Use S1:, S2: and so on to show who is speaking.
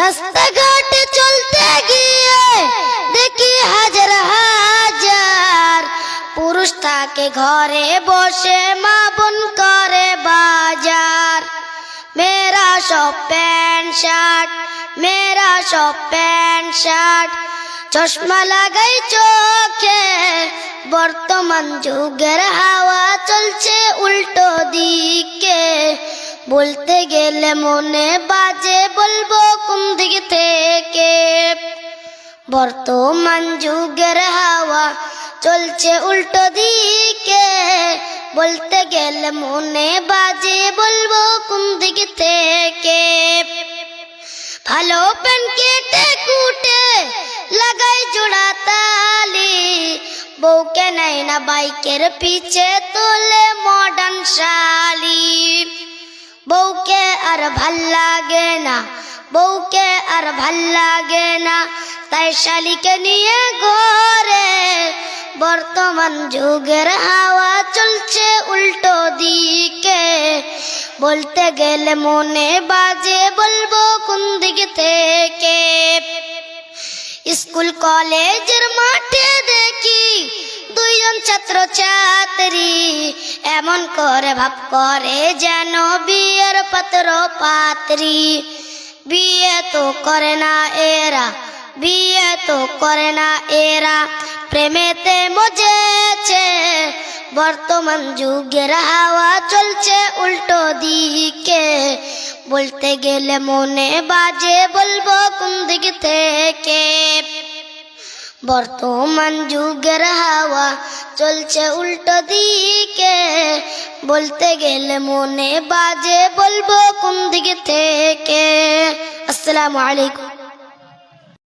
S1: রাস্তাঘাটে চলতে গিয়ে দেখি হাজার হাজার পুরুষ থাকে ঘরে বসে, মা বোন করে বাজার। মেরা সব প্যান্ট, শার্ট মেরা সব প্যান্ট, শার্ট। চশমা লাগাই চোখে, বর্তমান যুগের হাওয়া চলছে উল্টো দিকে। বলতে গেলে মনে বাজে বলব বর্তমান যুগের হাওয়া চলছে উল্টো দিকে। বলতে গেলে মনে বাজে বলব কোন দিক থেকে। ভালো পেন কেটে কুটে লাগাই জোড়া তালি। বউকে নাই না বাইকের পিছে তোলে মডার্ন শালি। বউকে আর ভালো লাগে না, বউকে আর ভালো লাগে না তাই শালিকে নিয়ে ঘরে। বর্তমান যুগের হাওয়া চলছে উল্টো দিকে। বলতে গেলে মনে বাজে বলব কোন দিক থেকে। স্কুল, কলেজের মাঠে দেখি দুইজন ছাত্র ছাত্রী এমন করে ভাব করে যেন বিয়ের পাত্র পাত্রী বিয়ে তো করে না এরা। বিয়ে তো করে না এরা। প্রেমেতে মজেছে, বর্তমান যুগের হাওয়া চলছে উল্টো দিকে। বলতে গেলে মনে বাজে বলব কোন দিক থেকে। বর্তমান যুগের হাওয়া চলছে উল্টো দিকে। বলতে গেলে মনে বাজে বলব কোন দিক থেকে। আসসালামু আলাইকুম।